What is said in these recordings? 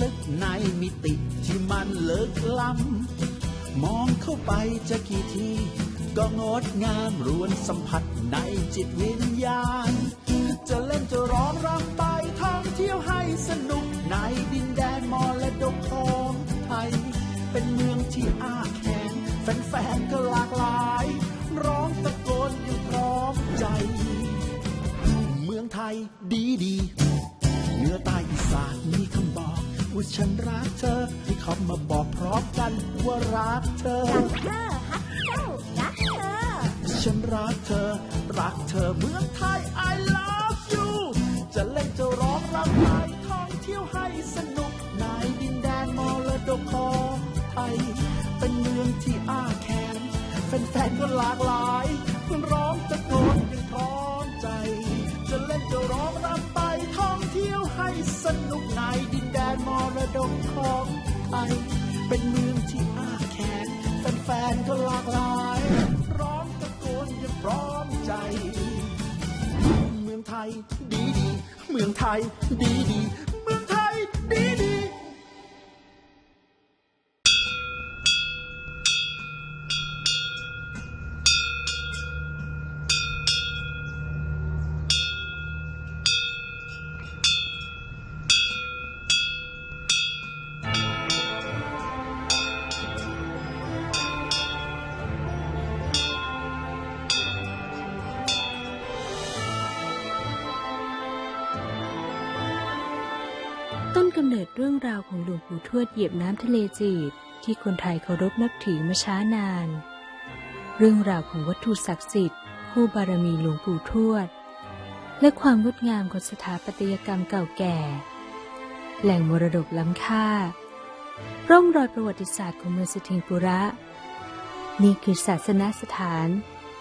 ลึกในมิติที่มันเลึกล้ำมองเข้าไปจะกี่ที ก็งดงามรวนสัมผัสในจิตวิญญาณ จะเล่นจะร้องรำไปท่องเที่ยวให้สนุกในดินแดนมอและดกของไทย เป็นเมืองที่อ้าแขนแฟนๆก็หลากหลาย ร้องตะโกนอย่างพร้อมใจ เมืองไทยดีดีเหนือใต้อีสานมีคำบอก ว่าฉันรักเธอ ให้เขามาบอกพร้อมกันว่ารักเธอรักเธอฮักเจ้ารักเธอ ฉันรักเธอ รักเธอเมืองไทย I love you จะเล่นจะร้องรำไปท่องเที่ยวให้สนุกในดินแดนมรดกของไทย เป็นเมืองที่อ้าแขนแฟนๆก็หลากหลายร้องตะโกนอย่างพร้อมใจ จะเล่นจะร้องรำ สนุกในดินแดนมรดกของไทยเป็นเมืองที่อ้าแขนแฟนๆก็หลากหลายร้องตะโกนอย่าพร้อมใจ เมืองไทยดีดี เมืองไทยดีดี รื่องราวของหลวงปู่ทวดเหยียบน้ำทะเลจีดที่คนไทยเคารพนับถือมาช้านาน เรื่องราวของวัตถุศักดิ์สิทธิ์คู่บารมีหลวงปู่ทวด และความงดงามของสถาปัตยกรรมเก่าแก่ แหล่งมรดกล้ำค่า ร่องรอยประวัติศาสตร์ของเมืองสถิงปุระ นี่คือศาสนสถาน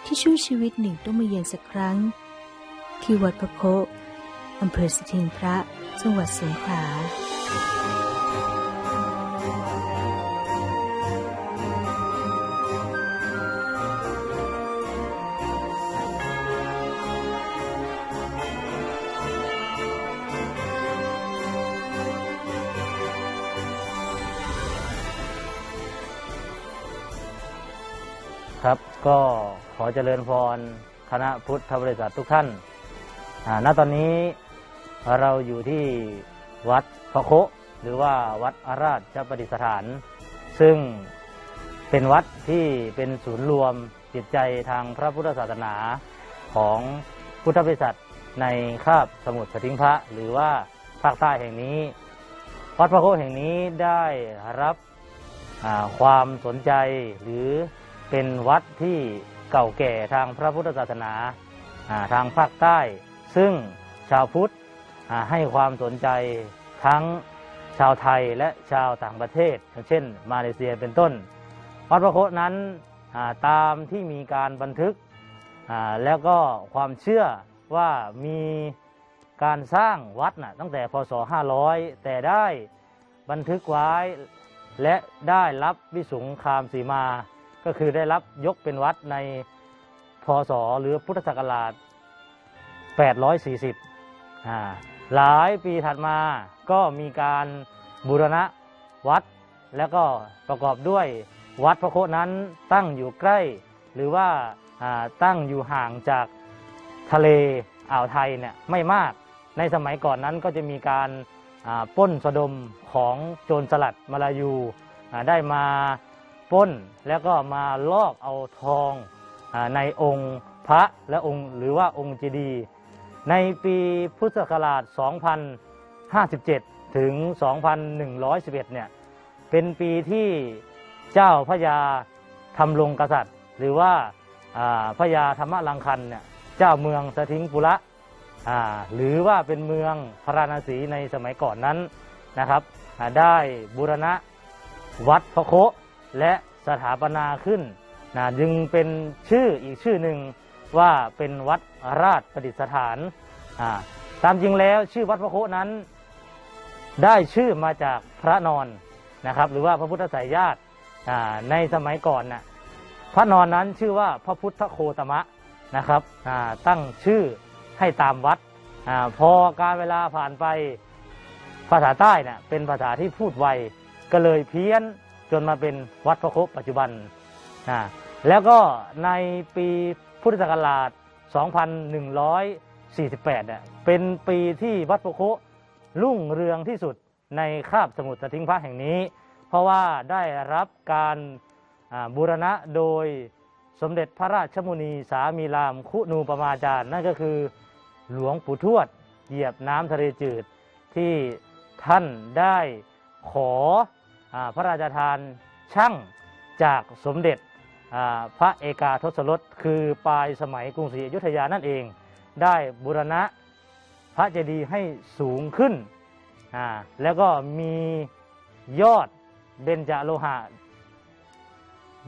ที่ช่วยชีวิตหนึ่งต้องมาเยือนสักครั้ง ที่วัดพระโคอำเภอสถิงพระจังหวัดสงขลา ครับก็ขอเจริญพรคณะพุทธบริษัททุกท่านณตอนนี้เราอยู่ที่วัด พระโคหรือว่าวัดอาราชประดิษฐาน ซึ่งเป็นวัดที่เป็นศูนย์รวมจิตใจทางพระพุทธศาสนาของพุทธบริษัทในคาบสมุทรสทิงพระหรือว่าภาคใต้แห่งนี้ วัดพระโคแห่งนี้ได้รับความสนใจหรือเป็นวัดที่เก่าแก่ทางพระพุทธศาสนาทางภาคใต้ ซึ่งชาวพุทธให้ความสนใจ ทั้งชาวไทยและชาวต่างประเทศ อย่างเช่น มาเลเซียเป็นต้น วัดพระโคนั้นาตามที่มีการบันทึกแล้วก็ความเชื่อว่ามีการสร้างวัดนะตั้งแต่พศ 500 แต่ได้บันทึกไว้และได้รับวิสุงคามสีมา ก็คือได้รับยกเป็นวัดในพศหรือพุทธศักราช 840อ่า หลายปีถัดมาก็มีการบูรณะวัด แล้วก็ประกอบด้วยวัดพระโคนั้นตั้งอยู่ใกล้ หรือว่าาตั้งอยู่ห่างจากทะเลอ่าวไทยเนี่ยไม่มากในสมัยก่อนนั้นก็จะมีการาป้นสะดมของโจรสลัดมาลายูาได้มาป้นแล้วก็มาลอกเอาทองอในองค์พระและองค์หรือว่าองค์เจดีย์ ในปีพุทธศักราช 2057 ถึง 2111 เนี่ย เป็นปีที่เจ้าพระยาธรรมรงกษัตริย์ หรือว่าพระยาธรรมลังคันเนี่ยเจ้าเมืองสถิงปุระหรือว่าเป็นเมืองพระราณสีในสมัยก่อนนั้นนะครับได้บูรณะวัดพระโคและสถาปนาขึ้นนะจึงเป็นชื่ออีกชื่อหนึ่ง ว่าเป็นวัดราชประดิษฐาน ตามจริงแล้วชื่อวัดพระโคนั้น ได้ชื่อมาจากพระนอนนะครับ หรือว่าพระพุทธสายญาติในสมัยก่อนน่ะพระนอนนั้นชื่อว่าพระพุทธโคตมะนะครับตั้งชื่อให้ตามวัดอพอการเวลาผ่านไปภาษาใต้เนี่ยเป็นภาษาที่พูดไวก็เลยเพี้ยนจนมาเป็นวัดพระโคปัจจุบันนะแล้วก็ในปี พุทธศักราช 2148เนี่ยเป็นปีที่วัดพระโครุ่งเรืองที่สุดในคาบสมุทรสทิงพระแห่งนี้ เพราะว่าได้รับการบูรณะโดยสมเด็จพระราชมุนีสามีรามคุนูปมาจารย์ นั่นก็คือหลวงปู่ทวด เหยียบน้ำทะเลจืดที่ท่านได้ขออพระราชทานช่างจากสมเด็จ พระเอกาทศรสคือปลายสมัยกรุงศรีอยุธยานั่นเอง ได้บูรณะพระเจดีย์ให้สูงขึ้น แล้วก็มียอดเบญจโลหะ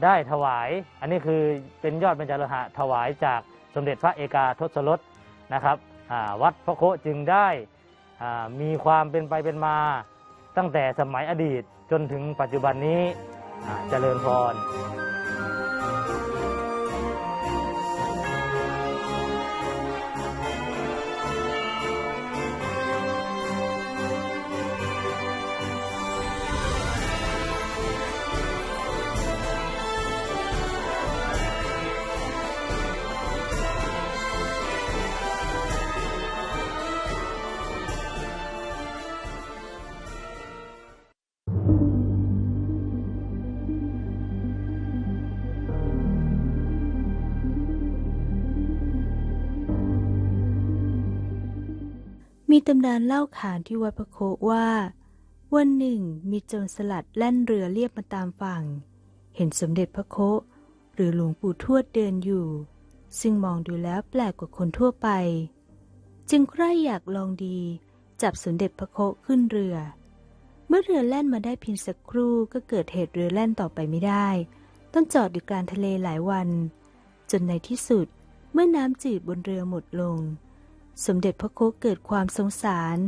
ได้ถวาย อันนี้คือเป็นยอดเบญจโลหะ ถวายจากสมเด็จพระเอกาทศรสนะครับวัดพระโคจึงได้มีความเป็นไปเป็นมาตั้งแต่สมัยอดีตจนถึงปัจจุบันนี้เจริญพร มีตำนานเล่าขานที่วัดพระโคว่า วันหนึ่งมีโจรสลัดแล่นเรือเรียบมาตามฝั่ง เห็นสมเด็จพระโคหรือหลวงปู่ทวดเดินอยู่ ซึ่งมองดูแล้วแปลกกว่าคนทั่วไป จึงใคร่อยากลองดี จับสมเด็จพระโคขึ้นเรือ เมื่อเรือแล่นมาได้เพียงสักครู่ก็เกิดเหตุเรือแล่นต่อไปไม่ได้ ต้องจอดอยู่กลางทะเลหลายวัน จนในที่สุดเมื่อน้ำจืดบนเรือหมดลง สมเด็จพระโคเกิดความสงสาร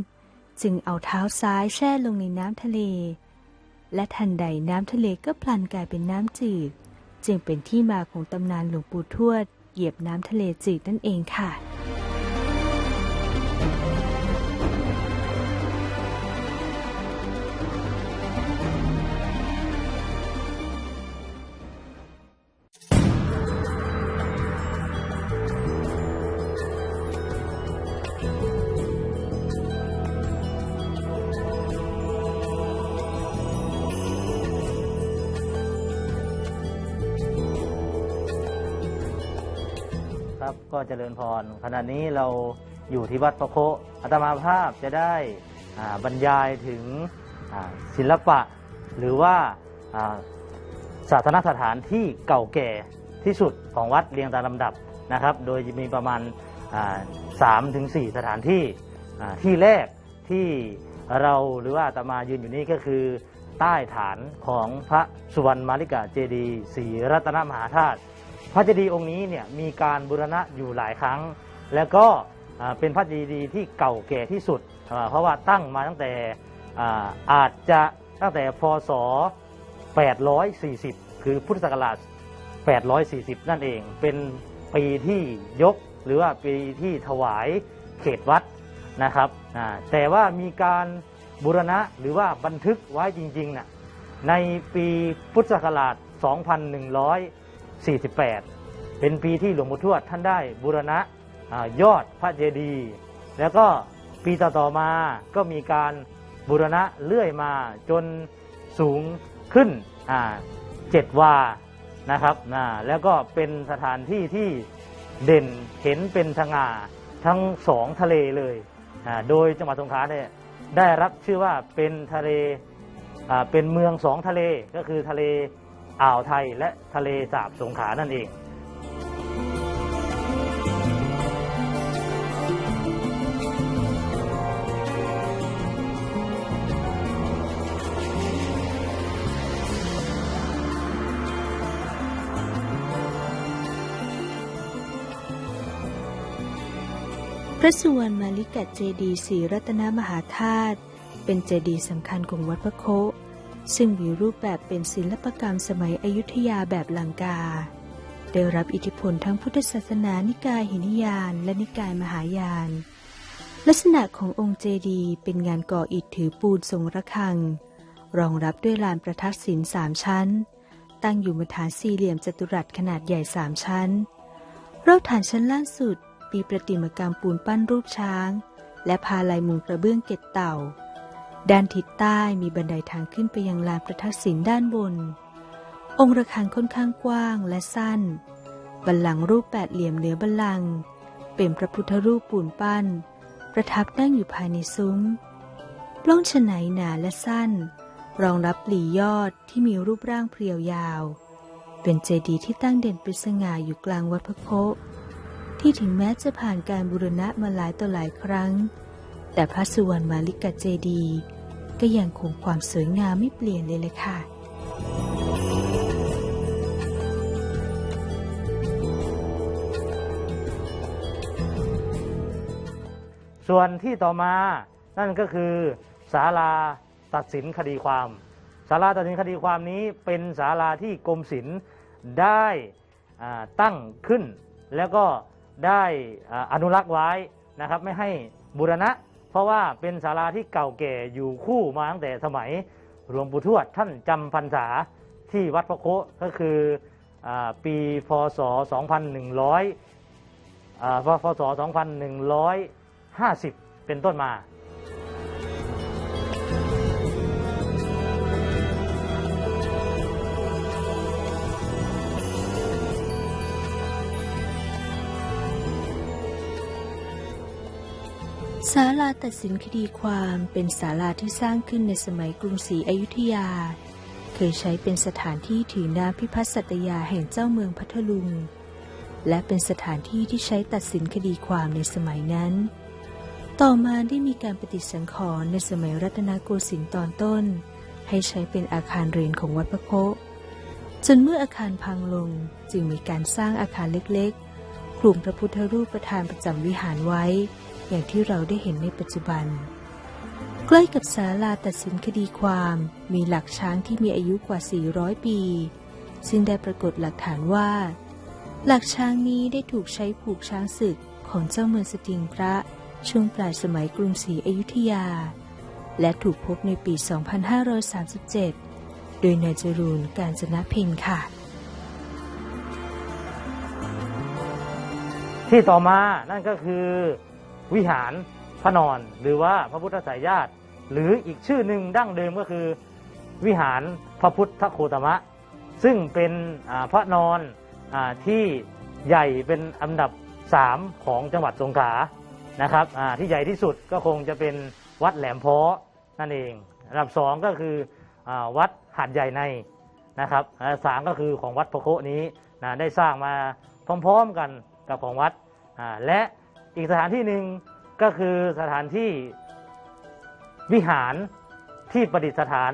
จึงเอาเท้าซ้ายแช่ลงในน้ำทะเล และทันใดน้ำทะเลก็พลันกลายเป็นน้ำจืด จึงเป็นที่มาของตำนานหลวงปู่ทวด เหยียบน้ำทะเลจืดนั่นเองค่ะ ครับ ก็เจริญพรขณะนี้เราอยู่ที่วัดพระโคอาตมาภาพจะได้บรรยายถึงศิลปะ หรือว่าอ่าศาสนสถานที่เก่าแก่ที่สุดของวัดเรียงตามลำดับนะครับ โดยมีประมาณสามถึงสี่สถานที่ที่แรกที่เราหรือว่าอาตมายืนอยู่นี้ก็คือ ใต้ฐานของพระสุวรรณมาริกาเจดีศรีรัตนมหาธาตุ พระเจดีย์องค์นี้เนี่ยมีการบูรณะอยู่หลายครั้ง แล้วก็เป็นพระเจดีย์ที่เก่าแก่ที่สุด เพราะว่าตั้งมาตั้งแต่อาจจะตั้งแต่พศ 840 คือพุทธศักราช 840 นั่นเอง เป็นปีที่ยกหรือว่าปีที่ถวายเขตวัดนะครับ แต่ว่ามีการบูรณะหรือว่าบันทึกไว้จริงๆน่ะในปีพุทธศักราช 2100 2148 เป็นปีที่หลวงปู่ทวดท่านได้บูรณะอยอดพระเจดีย์แล้วก็ปีต่อๆมาก็มีการบูรณะเรื่อยมาจนสูงขึ้นเจ็ดวานะครับแล้วก็เป็นสถานที่ที่เด่นเห็นเป็นสง่าทั้งสองทะเลเลย โดยจังหวัดสงขลาเนี่ยได้รับชื่อว่าเป็นทะเลเป็นเมืองสองทะเลก็คือทะเล อ่าวไทยและทะเลสาบสงขลานั่นเองพระสุวรรณมาลิกะเจดีศรีรัตนมหาธาตุเป็นเจดีย์สำคัญของวัดพระโค ซึ่งมีรูปแบบเป็นศิลปกรรมสมัยอยุธยาแบบลังกา ได้รับอิทธิพลทั้งพุทธศาสนานิกายหินยานและนิกายมหายาน ลักษณะขององค์เจดีย์เป็นงานก่ออิฐถือปูนทรงระฆัง รองรับด้วยลานประทัดศิลสามชั้น ตั้งอยู่บนฐานสี่เหลี่ยมจัตุรัสขนาดใหญ่สามชั้นรอบฐานชั้นล่างสุดมีประติมากรรมปูนปั้นรูปช้าง และพาลายมุงกระเบื้องเกล็ดเต่า ด้านทิศใต้มีบันไดทางขึ้นไปยังลานประทัดศิลด้านบน องค์ระฆังค่อนข้างกว้างและสั้น บัลลังก์รูปแปดเหลี่ยมเหนือบัลลังก์เป็นพระพุทธรูปปูนปั้น ประทับนั่งอยู่ภายในซุ้มปล้องฉไนหนาและสั้น รองรับปลียอดที่มีรูปร่างเพรียวยาว เป็นเจดีย์ที่ตั้งเด่นเป็นสง่าอยู่กลางวัดพระโคที่ถึงแม้จะผ่านการบูรณะมาหลายต่อหลายครั้ง แต่พระสุวรรณมาลิกาเจดีย์ ก็ยังคงความสวยงามไม่เปลี่ยนเลยเลยค่ะ ส่วนที่ต่อมานั่นก็คือศาลาตัดสินคดีความศาลาตัดสินคดีความนี้เป็นศาลาที่กรมศิลป์ได้ตั้งขึ้น แล้วก็ได้อนุรักษ์ไว้นะครับ ไม่ให้บูรณะ ราะว่าเป็นศาลาที่เก่าแก่อยู่คู่มาตั้งแต่สมัยหลวงปู่ทวดท่านจำพรรษาที่วัดพระโคก็คืออปีพศ 2100พศ 2150 เป็นต้นมา ศาลาตัดสินคดีความเป็นศาลาที่สร้างขึ้นในสมัยกรุงศรีอยุธยา เคยใช้เป็นสถานที่ถือน้ำพิพัฒน์สัตยาแห่งเจ้าเมืองพัทลุง และเป็นสถานที่ที่ใช้ตัดสินคดีความในสมัยนั้น ต่อมาได้มีการปฏิสังขรณ์ในสมัยรัตนโกสินทร์ตอนต้น ให้ใช้เป็นอาคารเรียนของวัดพระโคจนเมื่ออาคารพังลงจึงมีการสร้างอาคารเล็กๆคลุมพระพุทธรูปประธานประจำวิหารไว้ อย่างที่เราได้เห็นในปัจจุบัน ใกล้กับศาลาตัดสินคดีความมีหลักช้างที่มีอายุกว่า 400 ปี ซึ่งได้ปรากฏหลักฐานว่า หลักช้างนี้ได้ถูกใช้ผูกช้างศึกของเจ้าเมืองสติงพระช่วงปลายสมัยกรุงศรีอยุธยา และถูกพบในปี 2537 โดยนายจรูนการจนะเพ็ญค่ะ ที่ต่อมานั่นก็คือ วิหารพระนอน หรือว่าพระพุทธสายญาติ หรืออีกชื่อหนึ่งดั้งเดิมก็คือ วิหารพระพุทธโคตมะ ซึ่งเป็นพระนอนอที่ใหญ่เป็นอันดับสามของจังหวัดสงขลานะครับที่ใหญ่ที่สุดก็คงจะเป็นวัดแหลมพาะนั่นเองอันดับสองก็คืออวัดหาดใหญ่ในนะครับอันสามก็คือของวัดพระโคนี้นะได้สร้างมาพร้อมๆกันกับของวัดและ อีกสถานที่หนึ่งก็คือสถานที่วิหารที่ประดิษฐาน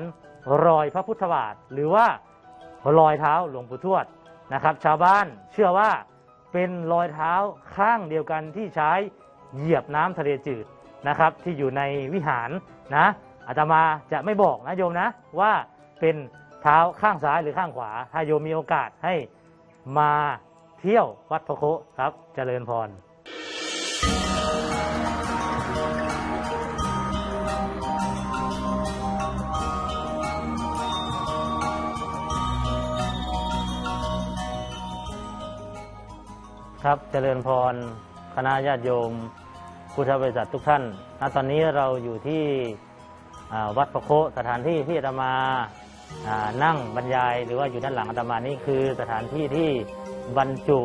รอยพระพุทธบาท หรือว่ารอยเท้าหลวงปู่ทวดนะครับ ชาวบ้านเชื่อว่าเป็นรอยเท้าข้างเดียวกันที่ใช้เหยียบน้ำทะเลจืดนะครับ ที่อยู่ในวิหารนะอาตมาจะไม่บอกนะโยมนะว่าเป็นเท้าข้างซ้ายหรือข้างขวา ถ้าโยมมีโอกาสให้มาเที่ยววัดพระโคครับเจริญพร ครับเจริญพร คณะญาติโยมพุทธบริษัททุกท่านณตอนนี้เราอยู่ที่วัดพระโคสถานที่ที่อาตมานั่งบรรยาย หรือว่าอยู่ด้านหลังอาตมานี่คือสถานที่ที่บรรจุ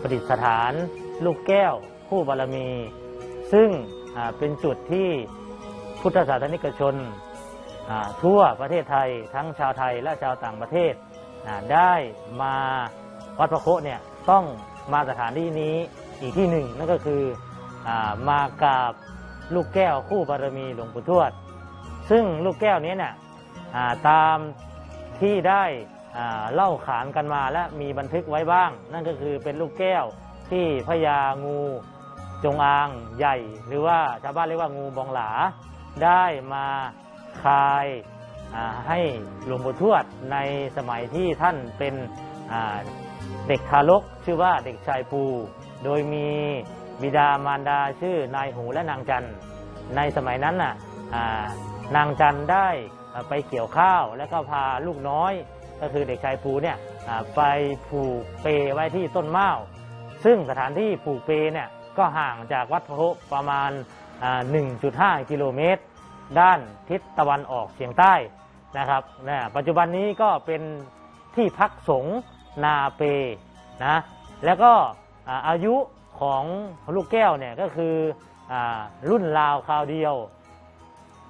ประดิษฐาน ลูกแก้วคู่บารมี ซึ่งเป็นจุดที่พุทธศาสนิกชนทั่วประเทศไทยทั้งชาวไทยและชาวต่างประเทศได้มาวัดพระโคเนี่ยต้อง มาสถานที่นี้อีกที่หนึ่งนั่นก็คืออมากราบลูกแก้วคู่บารมีหลวงปู่ทวด ซึ่งลูกแก้วนี้เนี่ยตามที่ได้เล่าขานกันมาและมีบันทึกไว้บ้าง นั่นก็คือเป็นลูกแก้วที่พญางูจงอางใหญ่ หรือว่าชาวบ้านเรียกว่างูบองหลา ได้มาคายให้หลวงปู่ทวดในสมัยที่ท่านเป็น เด็กทารกชื่อว่าเด็กชายปู โดยมีบิดามารดาชื่อนายหูและนางจันในสมัยนั้นน่ะนางจันได้ไปเกี่ยวข้าว แล้วก็พาลูกน้อย ก็คือเด็กชายภูเนี่ยไปผูกเปไว้ที่ต้นเม้าซึ่งสถานที่ผูกเปเนี่ยก็ห่างจากวัดพระโประมาณอ่า1.5 กิโลเมตร ด้านทิศตะวันออกเฉียงใต้นะครับนะปัจจุบันนี้ก็เป็นที่พักสงฆ์ นาเปนะแล้วก็อายุของลูกแก้วเนี่ยก็คืออรุ่นราวคราวเดียว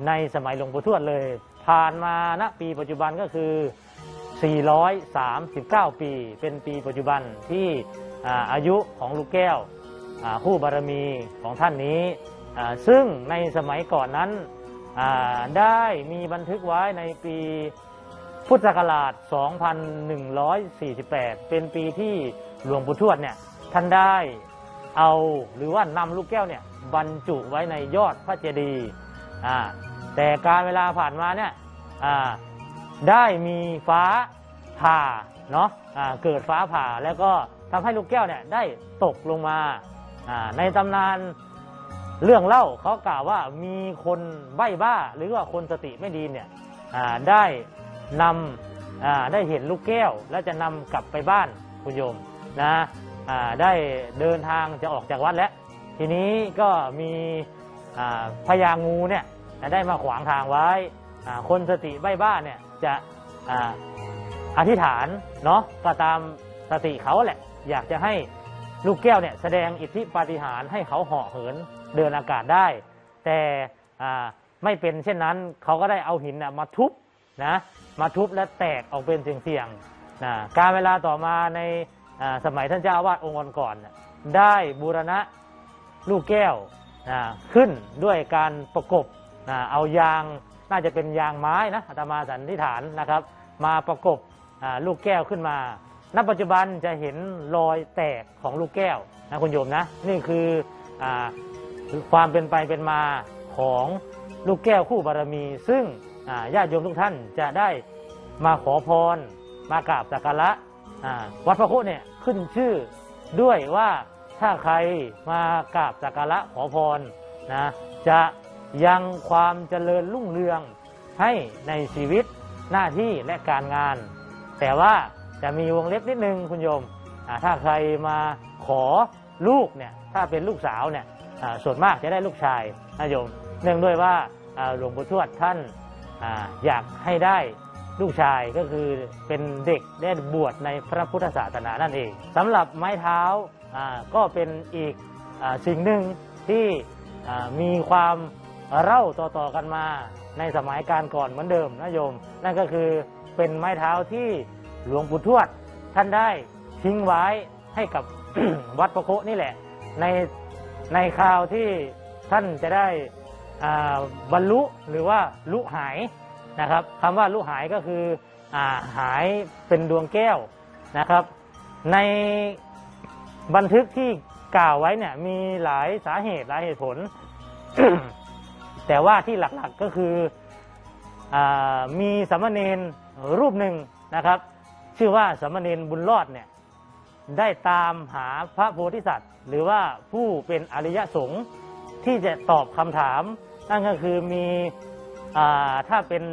ในสมัยหลวงปู่ทวดเลย ผ่านมาณปีปัจจุบันก็คือ 439 ปี เป็นปีปัจจุบันที่อาอายุของลูกแก้วผู้บารมีของท่านนี้ซึ่งในสมัยก่อนนั้นได้มีบันทึกไว้ในปี พุทธศักราช 2148 เป็นปีที่หลวงปู่ทวดเนี่ยท่านได้เอาหรือว่านำลูกแก้วเนี่ยบรรจุไว้ในยอดพระเจดีย์อ่าแต่การเวลาผ่านมาเนี่ยอ่าได้มีฟ้าผ่าเนาะอ่าเกิดฟ้าผ่าแล้วก็ทำให้ลูกแก้วเนี่ยได้ตกลงมาอ่าในตำนานเรื่องเล่าเขากล่าวว่ามีคนใบ้บ้าหรือว่าคนสติไม่ดีเนี่ยอ่าได้ นำได้เห็นลูกแก้ว และจะนำกลับไปบ้านคุณโยมนะได้เดินทางจะออกจากวัดแล้ว ทีนี้ก็มีพญางูเนี่ยได้มาขวางทางไว้ คนสติใบ้บ้าเนี่ยจะอธิษฐานเนาะก็ตามสติเขาแหละ อยากจะให้ลูกแก้วเนี่ยแสดงอิทธิปาฏิหาริย์ให้เขาเหาะเหินเดินอากาศได้ แต่ไม่เป็นเช่นนั้นเขาก็ได้เอาหินมาทุบนะ มาทุบและแตกออกเป็นเสียงๆนะการเวลาต่อมาในสมัยท่านเจ้าอาวาสองค์ก่อนได้บูรณะลูกแก้วนะขึ้นด้วยการประกบนะเอายางน่าจะเป็นยางไม้นะอาตมาสันนิษฐานนะครับ มาประกบลูกแก้วขึ้นมา ณ ปัจจุบันจะเห็นรอยแตกของลูกแก้วนะคุณโยมนะ นี่คืออความเป็นไปเป็นมาของลูกแก้วคู่บารมี ซึ่ง ญาติโยมทุกท่านจะได้มาขอพร มากราบสักการะวัดพระโคเนี่ยขึ้นชื่อด้วยว่าถ้าใครมากราบสักการะขอพรนะจะยังความเจริญรุ่งเรืองให้ในชีวิตหน้าที่และการงาน แต่ว่าจะมีวงเล็บนิดนึงคุณโยม ถ้าใครมาขอลูกเนี่ยถ้าเป็นลูกสาวเนี่ยส่วนมากจะได้ลูกชายนะโยม เนื่องด้วยว่าหลวงปู่ทวดท่าน อยากให้ได้ลูกชายก็คือเป็นเด็กได้บวชในพระพุทธศาสนานั่นเองสำหรับไม้เท้าก็เป็นอีกอสิ่งหนึ่งที่มีความเล่าต่อๆกันมาในสมัยการก่อนเหมือนเดิมนะโยม นั่นก็คือเป็นไม้เท้าที่หลวงปู่ทวด ท่านได้ทิ้งไว้ให้กับวัดประโคนี่แหละ ในในคราวที่ท่านจะได้ บรรลุหรือว่าลุหายนะครับคำว่าลุหายก็คืออหายเป็นดวงแก้วนะครับ ในบันทึกที่กล่าวไว้เนี่ยมีหลายสาเหตุหลายเหตุผล แต่ว่าที่หลักๆก็คืออมีสามเณรรูปหนึ่งนะครับ ชื่อว่าสามเณรบุญรอดเนี่ยได้ตามหาพระโพธิสัตว์ หรือว่าผู้เป็นอริยสงฆ์ที่จะตอบคำถาม นั่นก็คือมีอถ้าเป็น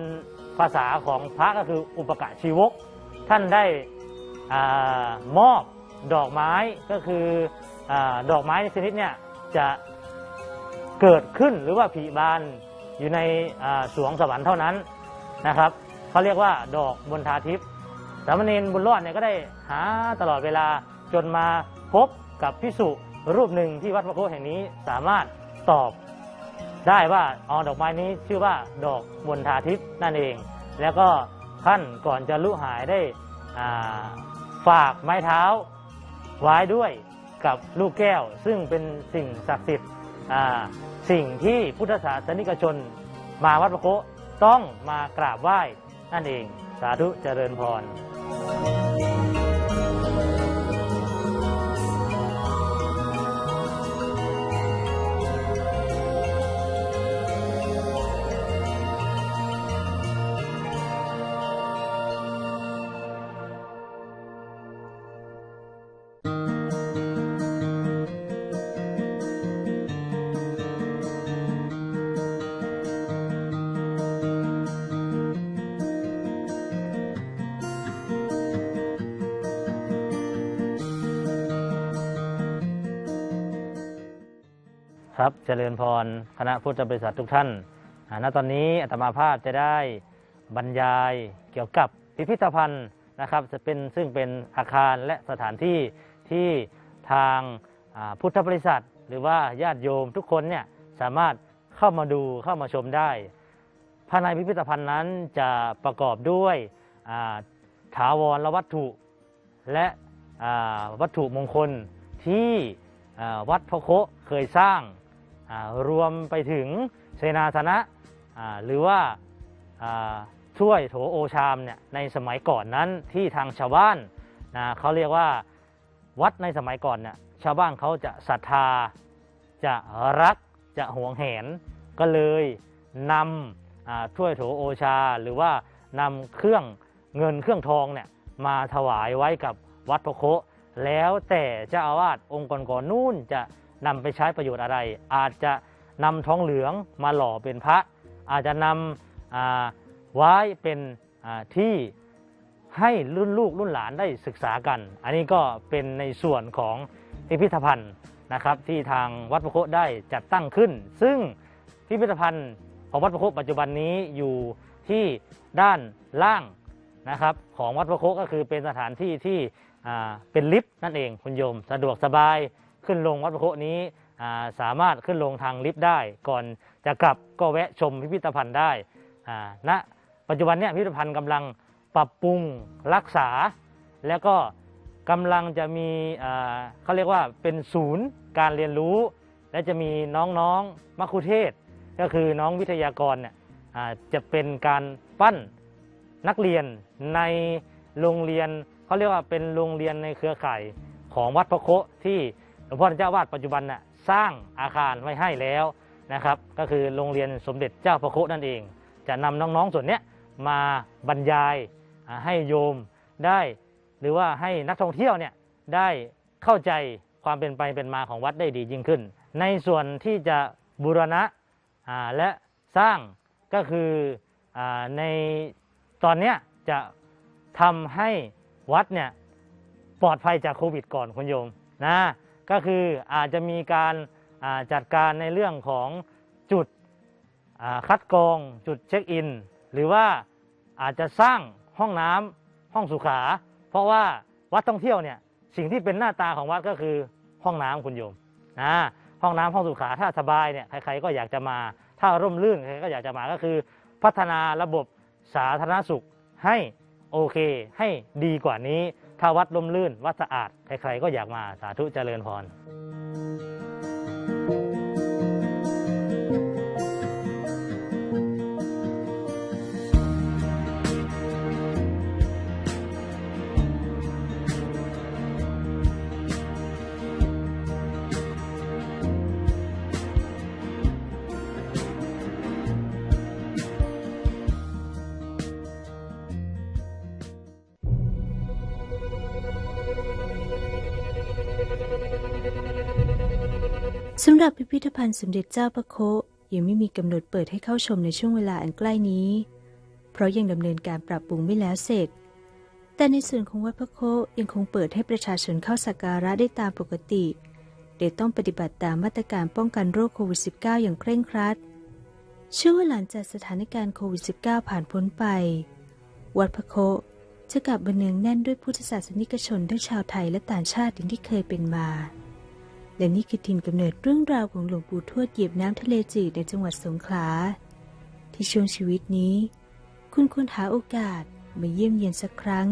ภาษาของพระก็คืออุปกะชีวก ท่านได้อมอบดอกไม้ก็คืออดอกไม้ในชนิดเนี่ยจะเกิดขึ้นหรือว่าผลิบานอยู่ในสวงสวรรค์เท่านั้นนะครับเขาเรียกว่าดอกบนทาทิพย์สามเณรบุญรอดเนี่ยก็ได้หาตลอดเวลาจนมาพบกับพิสุรูปหนึ่งที่วัดพระโคแห่งนี้สามารถตอบ ได้ว่าอ๋อดอกไม้นี้ชื่อว่าดอกบนทาทิพย์นั่นเอง แล้วก็ท่านก่อนจะลุหายได้ฝากไม้เท้าไว้ด้วยกับลูกแก้ว ซึ่งเป็นสิ่งศักดิ์สิทธิ์สิ่งที่พุทธศาสนิกชนมาวัดพระโคต้องมากราบไหว้นั่นเอง สาธุเจริญพร ครับเจริญพร คณะพุทธบริษัททุกท่านณตอนนี้อาตมาภาพจะได้บรรยายเกี่ยวกับพิพิธภัณฑ์นะครับ จะเป็นซึ่งเป็นอาคารและสถานที่ที่ทางพุทธบริษัท หรือว่าญาติโยมทุกคนเนี่ยสามารถเข้ามาดูเข้ามาชมได้ ภายในพิพิธภัณฑ์นั้นจะประกอบด้วยถาวรวัตถุ และวัตถุมงคลที่วัดพระโคเคยสร้าง รวมไปถึงเสนาสนะหรือว่าอ่วยโถโอชามเนี่ยในสมัยก่อนนั้นที่ทางชาวบ้านนะเขาเรียกว่าวัดในสมัยก่อนเนี่ยชาวบ้านเขาจะศรัทธาจะรักจะหวงแหน ก็เลยนำอ่วยโถโอชา หรือว่านำเครื่องเงินเครื่องทองเนี่ยมาถวายไว้กับวัดพระโคแล้วแต่เจ้าอาวาสองค์ก่อนๆนู่นจะ นำไปใช้ประโยชน์อะไร อาจจะนำทองเหลืองมาหล่อเป็นพระ อาจจะนำอ่าไว้เป็นที่ให้รุ่นลูกรุ่นหลานได้ศึกษากัน อันนี้ก็เป็นในส่วนของพิพิธภัณฑ์นะครับที่ทางวัดพระโคได้จัดตั้งขึ้น ซึ่งพิพิธภัณฑ์ของวัดพระโคปัจจุบันนี้อยู่ที่ด้านล่างนะครับของวัดพระโคก็คือเป็นสถานที่ที่เป็นลิฟต์นั่นเองคุณโยม สะดวกสบาย ขึ้นลงวัดพระโคนี้สามารถขึ้นลงทางลิฟต์ได้ ก่อนจะกลับก็แวะชมพิพิธภัณฑ์ได้อ่าณปัจจุบันเนี้พิพิธภัณฑ์กำลังปรับปรุงรักษา แล้วก็กำลังจะมีเขาเรียกว่าเป็นศูนย์การเรียนรู้ และจะมีน้องๆมัคคุเทศก์ก็คือน้องวิทยากรเนี่ยจะเป็นการปั้นนักเรียนในโรงเรียนเขาเรียกว่าเป็นโรงเรียนในเครือข่ายของวัดพระโคที่ หลวงพ่อเจ้าวาดปัจจุบันน่ะสร้างอาคารไว้ให้แล้วนะครับก็คือโรงเรียนสมเด็จเจ้าพระโคนั่นเอง จะนำน้องๆส่วนนี้มาบรรยายให้โยมได้หรือว่าให้นักท่องเที่ยวเนี่ยได้เข้าใจความเป็นไปเป็นมาของวัดได้ดียิ่งขึ้น ในส่วนที่จะบูรณะและสร้างก็คืออในตอนนี้จะทำให้วัดเนี่ยปลอดภัยจากโควิดก่อนคุณโยมนะ ก็คืออาจจะมีการาจัดการในเรื่องของจุดคัดกรองจุดเช็คอิน หรือว่าอาจจะสร้างห้องน้ำห้องสุขา เพราะว่าวัดท่องเที่ยวเนี่ยสิ่งที่เป็นหน้าตาของวัดก็คือห้องน้ำคุณโยมนะห้องน้ำห้องสุขาถ้าสบายเนี่ยใครๆก็อยากจะมา ถ้าร่มรื่นใครๆก็อยากจะมาก็คือ พัฒนาระบบสาธารณสุขให้โอเคให้ดีกว่านี้ ถ้าวัดล่มลื่นวัดสะอาดใครๆก็อยากมาสาธุเจริญพร สำหรับพิพิธภัณฑ์สมเด็จเจ้าพระโคยังไม่มีกำหนดเปิดให้เข้าชมในช่วงเวลาอันใกล้นี้ เพราะยังดำเนินการปรับปรุงไม่แล้วเสร็จ แต่ในส่วนของวัดพระโคยังคงเปิดให้ประชาชนเข้าสักการะได้ตามปกติโดยต้องปฏิบัติตามมาตรการป้องกันโรคโควิด -19 อย่างเคร่งครัด เชื่อว่าหลังจากสถานการณ์โควิด -19 ผ่านพ้นไป วัดพระโคจะกลับมาเนืองแน่นด้วยพุทธศาสนิกชนทั้งชาวไทยและต่างชาติอย่างที่เคยเป็นมา และนี่คือถิ่นกำเนิดเรื่องราวของหลวงปู่ทวดเหยียบน้ำทะเลจืดในจังหวัดสงขลา ที่ช่วงชีวิตนี้ คุณควรหาโอกาสมาเยี่ยมเยียนสักครั้ง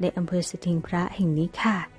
ในอำเภอสถิงพระแห่งนี้ค่ะ